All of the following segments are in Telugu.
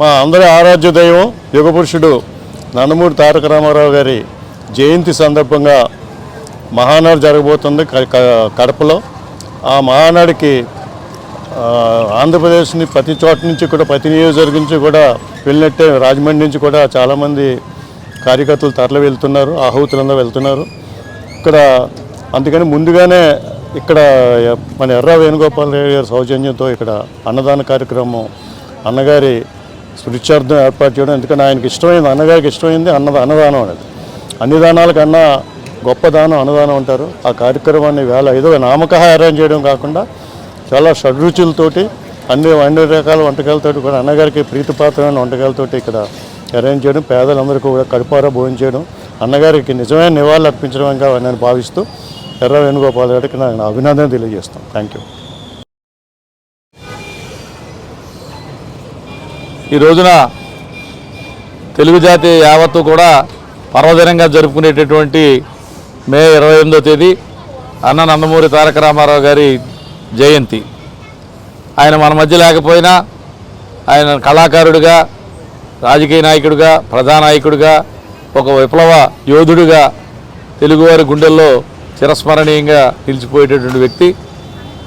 మా అందరి ఆరాధ్య దైవం యుగపురుషుడు నందమూరి తారక రామారావు గారి జయంతి సందర్భంగా మహానాడు జరగబోతుంది క- క- కడపలో. ఆ మహానాడికి ఆంధ్రప్రదేశ్ని ప్రతి చోట నుంచి కూడా ప్రతి నియోజకవర్గం నుంచి కూడా వెళ్ళినట్టే రాజమండ్రి నుంచి కూడా చాలామంది కార్యకర్తలు తరలి వెళ్తున్నారు ఆహుతులందరూ వెళ్తున్నారు. ఇక్కడ అందుకని ముందుగానే ఇక్కడ మన ఎర్ర వేణుగోపాల్ రెడ్డి గారి సౌజన్యంతో ఇక్కడ అన్నదాన కార్యక్రమం అన్నగారి స్మృత్యార్థం ఏర్పాటు చేయడం ఎందుకంటే ఆయనకి ఇష్టమైంది అన్నగారికి ఇష్టమైంది అన్నద అన్నదానం అనేది. అన్ని దానాల కన్నా గొప్ప దానం అన్నదానం అంటారు. ఆ కార్యక్రమాన్ని వేళ ఏదో నామకహ అరేంజ్ చేయడం కాకుండా చాలా షడ్రుచులతోటి అన్ని అన్ని రకాల వంటకాలతోటి కూడా అన్నగారికి ప్రీతిపాత్రమైన వంటకాలతోటి ఇక్కడ అరేంజ్ చేయడం పేదలందరికీ కూడా కడుపారా భోజనం చేయడం అన్నగారికి నిజమైన నివాళులు అర్పించడంగా నేను భావిస్తూ ఎర్ర వేణుగోపాల్ గారికి నేను అభినందన తెలియజేస్తాను. థ్యాంక్ యూ ఈ రోజున తెలుగు జాతి యావత్తు కూడా పర్వదినంగా జరుపుకునేటటువంటి మే ఇరవై ఎనిమిదో తేదీ అన్న నందమూరి తారక రామారావు గారి జయంతి. ఆయన మన మధ్య లేకపోయినా ఆయన కళాకారుడిగా రాజకీయ నాయకుడిగా ప్రధానాయకుడిగా ఒక విప్లవ యోధుడిగా తెలుగువారి గుండెల్లో చిరస్మరణీయంగా నిలిచిపోయేటటువంటి వ్యక్తి.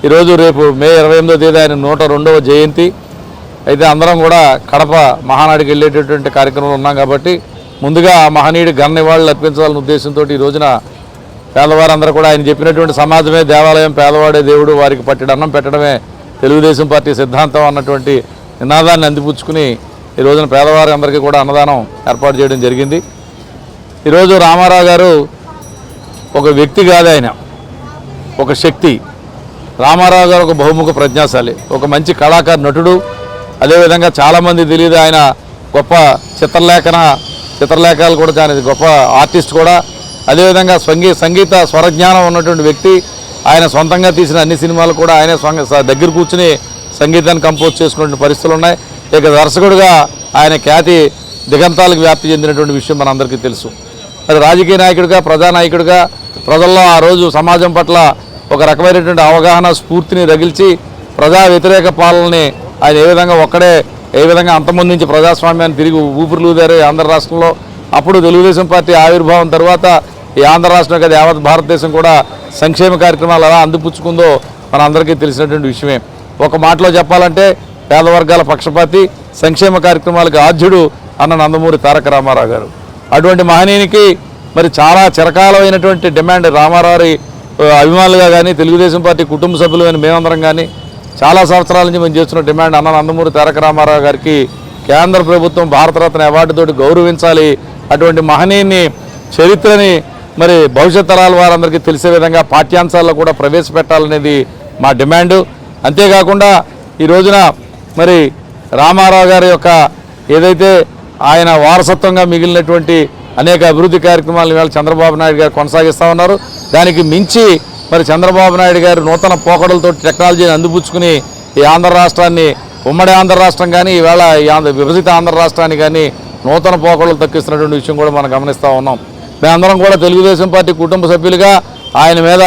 ఈరోజు రేపు మే ఇరవై ఎనిమిదో తేదీ ఆయన నూట రెండవ జయంతి. అయితే అందరం కూడా కడప మహానాడికి వెళ్ళేటటువంటి కార్యక్రమంలో ఉన్నాం కాబట్టి ముందుగా ఆ మహనీయుడి ఘన నివాళులు అర్పించాలనే ఉద్దేశంతో ఈ రోజున పేదవారందరూ కూడా ఆయన చెప్పినటువంటి సమాజమే దేవాలయం పేదవాడే దేవుడు వారికి పట్టడన్నం అన్నం పెట్టడమే తెలుగుదేశం పార్టీ సిద్ధాంతం అన్నటువంటి నినాదాన్ని అందిపుచ్చుకుని ఈ రోజున పేదవారి అందరికీ కూడా అన్నదానం ఏర్పాటు చేయడం జరిగింది. ఈరోజు రామారావు గారు ఒక వ్యక్తి కాదు ఆయన ఒక శక్తి. రామారావు గారు ఒక బహుముఖ ప్రజ్ఞాశాలి ఒక మంచి కళాకారు నటుడు. అదేవిధంగా చాలామంది తెలియదు ఆయన గొప్ప చిత్రలేఖన చిత్రలేఖలు కూడా దాని గొప్ప ఆర్టిస్ట్ కూడా. అదేవిధంగా సంగీ సంగీత స్వరజ్ఞానం ఉన్నటువంటి వ్యక్తి. ఆయన సొంతంగా తీసిన అన్ని సినిమాలు కూడా ఆయనే స్వంగ దగ్గర కూర్చుని సంగీతాన్ని కంపోజ్ చేసుకునే పరిస్థితులు ఉన్నాయి. ఇక దర్శకుడిగా ఆయన ఖ్యాతి దిగంతాలకు వ్యాప్తి చెందినటువంటి విషయం మనందరికీ తెలుసు. మరి రాజకీయ నాయకుడిగా ప్రజానాయకుడిగా ప్రజల్లో ఆ రోజు సమాజం పట్ల ఒక రకమైనటువంటి అవగాహన స్ఫూర్తిని రగిల్చి ప్రజా వ్యతిరేక పాలనని ఆయన ఏ విధంగా ఒక్కడే ఏ విధంగా అంతమొందించి ప్రజాస్వామ్యాన్ని తిరిగి ఊపిరిలూదారు ఆంధ్ర రాష్ట్రంలో అప్పుడు తెలుగుదేశం పార్టీ ఆవిర్భావం తర్వాత ఈ ఆంధ్ర రాష్ట్రం కదా యావత్ భారతదేశం కూడా సంక్షేమ కార్యక్రమాలు ఎలా అందిపుచ్చుకుందో మన అందరికీ తెలిసినటువంటి విషయమే. ఒక మాటలో చెప్పాలంటే పేద వర్గాల పక్షపాతి సంక్షేమ కార్యక్రమాలకు ఆద్యుడు అన్న నందమూరి తారక రామారావు గారు. అటువంటి మహనీయునికి మరి చాలా చిరకాలమైనటువంటి డిమాండ్ రామారావు అభిమానులుగా కానీ తెలుగుదేశం పార్టీ కుటుంబ సభ్యులు కానీ మేమందరం కానీ చాలా సంవత్సరాల నుంచి మేము చేస్తున్న డిమాండ్ అన్న నందమూరి తారక రామారావు గారికి కేంద్ర ప్రభుత్వం భారతరత్న అవార్డుతోటి గౌరవించాలి. అటువంటి మహనీయుని చరిత్రని మరి భవిష్యత్ తరాల వారందరికీ తెలిసే విధంగా పాఠ్యాంశాల్లో కూడా ప్రవేశపెట్టాలనేది మా డిమాండు. అంతేకాకుండా ఈ రోజున మరి రామారావు గారి యొక్క ఏదైతే ఆయన వారసత్వంగా మిగిలినటువంటి అనేక అభివృద్ధి కార్యక్రమాలు ఇవాళ చంద్రబాబు నాయుడు గారు కొనసాగిస్తూ ఉన్నారు. దానికి మించి మరి చంద్రబాబు నాయుడు గారు నూతన పోకడలతో టెక్నాలజీని అందిపుచ్చుకుని ఈ ఆంధ్ర రాష్ట్రాన్ని ఉమ్మడి ఆంధ్ర రాష్ట్రం కానీ ఈవేళ ఈ ఆంధ్ర విభజిత ఆంధ్ర రాష్ట్రాన్ని కానీ నూతన పోకడలు తక్కిస్తున్నటువంటి విషయం కూడా మనం గమనిస్తూ ఉన్నాం. మేమందరం కూడా తెలుగుదేశం పార్టీ కుటుంబ సభ్యులుగా ఆయన మీద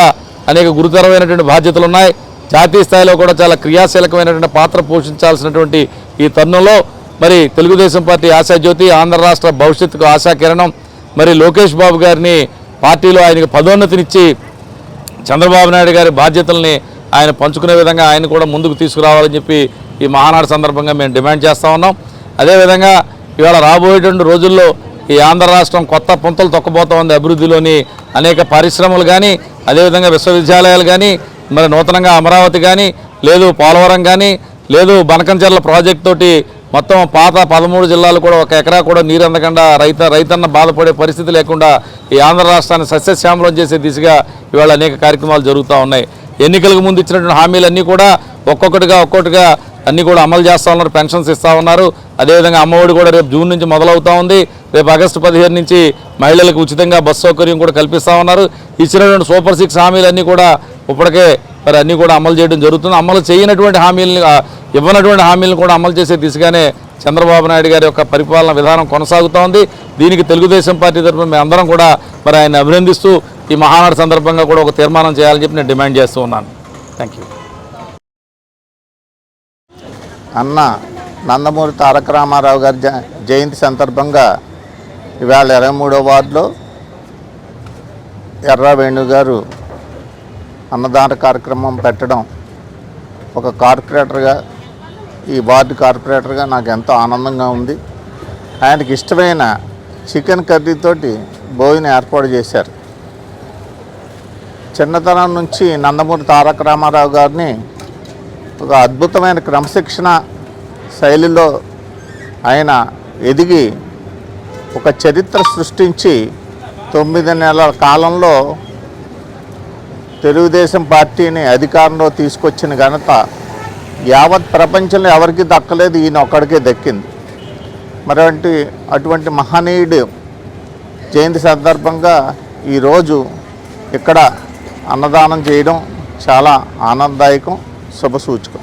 అనేక గురుతరమైనటువంటి బాధ్యతలు ఉన్నాయి. జాతీయ స్థాయిలో కూడా చాలా క్రియాశీలకమైనటువంటి పాత్ర పోషించాల్సినటువంటి ఈ తరుణంలో మరి తెలుగుదేశం పార్టీ ఆశాజ్యోతి ఆంధ్ర రాష్ట్ర భవిష్యత్తుకు ఆశాకిరణం. మరి లోకేష్ బాబు గారిని పార్టీలో ఆయనకు పదోన్నతినిచ్చి చంద్రబాబు నాయుడు గారి బాధ్యతల్ని ఆయన పంచుకునే విధంగా ఆయన కూడా ముందుకు తీసుకురావాలని చెప్పి ఈ మహానాడు సందర్భంగా మేము డిమాండ్ చేస్తూ ఉన్నాం. అదేవిధంగా ఇవాళ రాబోయేటువంటి రోజుల్లో ఈ ఆంధ్ర రాష్ట్రం కొత్త పుంతలు తొక్కబోతా ఉంది అభివృద్ధిలోని అనేక పరిశ్రమలు కానీ అదేవిధంగా విశ్వవిద్యాలయాలు కానీ మరి నూతనంగా అమరావతి కానీ లేదు పోలవరం కానీ లేదు బనకంచెర్ల ప్రాజెక్ట్ తోటి మొత్తం పాత పదమూడు జిల్లాలు కూడా ఒక ఎకరా కూడా నీరు అందకుండా రైత రైతన్న బాధపడే పరిస్థితి లేకుండా ఈ ఆంధ్ర రాష్ట్రాన్ని సస్యశ్యామలం చేసే దిశగా ఇవాళ అనేక కార్యక్రమాలు జరుగుతూ ఉన్నాయి. ఎన్నికలకు ముందు ఇచ్చినటువంటి హామీలన్నీ కూడా ఒక్కొక్కటిగా ఒక్కొక్కటిగా అన్నీ కూడా అమలు చేస్తూ ఉన్నారు పెన్షన్స్ ఇస్తూ ఉన్నారు. అదేవిధంగా అమ్మఒడి కూడా రేపు జూన్ నుంచి మొదలవుతూ ఉంది. రేపు ఆగస్టు పదిహేను నుంచి మహిళలకు ఉచితంగా బస్సు సౌకర్యం కూడా కల్పిస్తూ ఉన్నారు. ఇచ్చినటువంటి సూపర్ సిక్స్ హామీలన్నీ కూడా ఇప్పటికే మరి అన్నీ కూడా అమలు చేయడం జరుగుతుంది. అమలు చేయనటువంటి హామీలను ఇవ్వనటువంటి హామీలను కూడా అమలు చేసే దిశగానే చంద్రబాబు నాయుడు గారి యొక్క పరిపాలన విధానం కొనసాగుతోంది దీనికి తెలుగుదేశం పార్టీ తరఫున మేము అందరం కూడా మరి ఆయన అభినందిస్తూ ఈ మహానాడు సందర్భంగా కూడా ఒక తీర్మానం చేయాలని చెప్పి నేను డిమాండ్ చేస్తూ ఉన్నాను. థ్యాంక్ యూ అన్న నందమూరి తారక రామారావు గారి జ జయంతి సందర్భంగా ఇవాళ ఇరవై మూడో వార్డులో ఎర్ర వేణు గారు అన్నదాన కార్యక్రమం పెట్టడం ఒక కార్పొరేటర్గా ఈ వార్డు కార్పొరేటర్గా నాకు ఎంతో ఆనందంగా ఉంది. ఆయనకి ఇష్టమైన చికెన్ కర్రీతోటి భోజనం ఏర్పాటు చేశారు. చిన్నతనం నుంచి నందమూరి తారక రామారావు గారిని ఒక అద్భుతమైన క్రమశిక్షణ శైలిలో ఆయన ఎదిగి ఒక చరిత్ర సృష్టించి తొమ్మిది నెలల కాలంలో తెలుగుదేశం పార్టీని అధికారంలో తీసుకొచ్చిన ఘనత యావత్ ప్రపంచంలో ఎవరికి దక్కలేదు ఈయన ఒక్కడికే దక్కింది. మరి అటువంటి అటువంటి మహనీయుడు జయంతి సందర్భంగా ఈరోజు ఇక్కడ అన్నదానం చేయడం చాలా ఆనందదాయకం శుభసూచకం.